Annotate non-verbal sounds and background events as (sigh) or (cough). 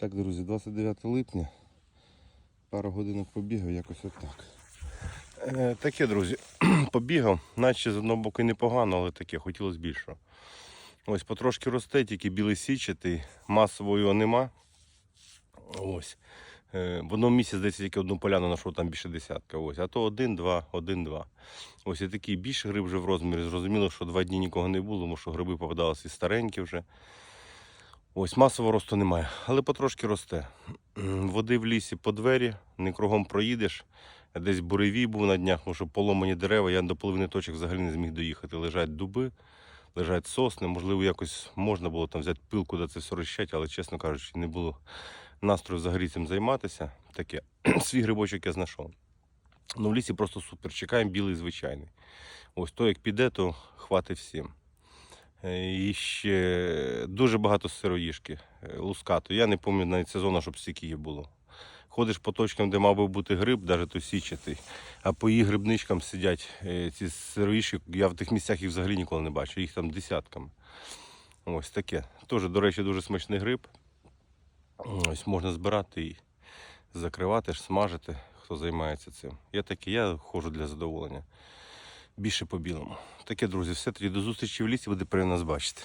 Так, друзі, 29 липня. Пару годинок побігав, якось отак. Е, таке, друзі, (clears throat) побігав, наче з одного боку непогано, але таке, хотілося більшого. Ось потрошки росте, тільки білий січатий, масово його нема. Ось. Е, в одному місці, здається, тільки одну поляну знайшов, там більше десятка. Ось. А то один, два, один, два. Ось і такий більший гриб вже в розмірі. Зрозуміло, що два дні нікого не було, тому що гриби попадалися і старенькі вже. Ось масового росту немає, але потрошки росте. Води в лісі по двері, не кругом проїдеш. Десь буревій був на днях, тому що поломані дерева, я до половини точок взагалі не зміг доїхати. Лежать дуби, лежать сосни. Можливо, якось можна було там взяти пилку, де це все розчати, але, чесно кажучи, не було настрою взагалі цим займатися. Таке (clears throat) свій грибочок я знайшов. Ну, в лісі просто супер. Чекаємо білий звичайний. Ось то, як піде, то хватить всім. Е, І ще дуже багато сироїшки, е, лускато. Я не пам'ятаю навіть сезону, щоб стільки її було. Ходиш по точкам, де мав би бути гриб, навіть то січатий, а по її грибничкам сидять е, ці сироїшки. Я в тих місцях їх взагалі ніколи не бачу, їх там десятками. Ось таке. Теж, до речі, дуже смачний гриб. Ось можна збирати і закривати, смажити, хто займається цим. Я такий, я ходжу для задоволення. Більше по білому. Таке, друзі, все тоді до зустрічі в лісі, буде при нас бачити.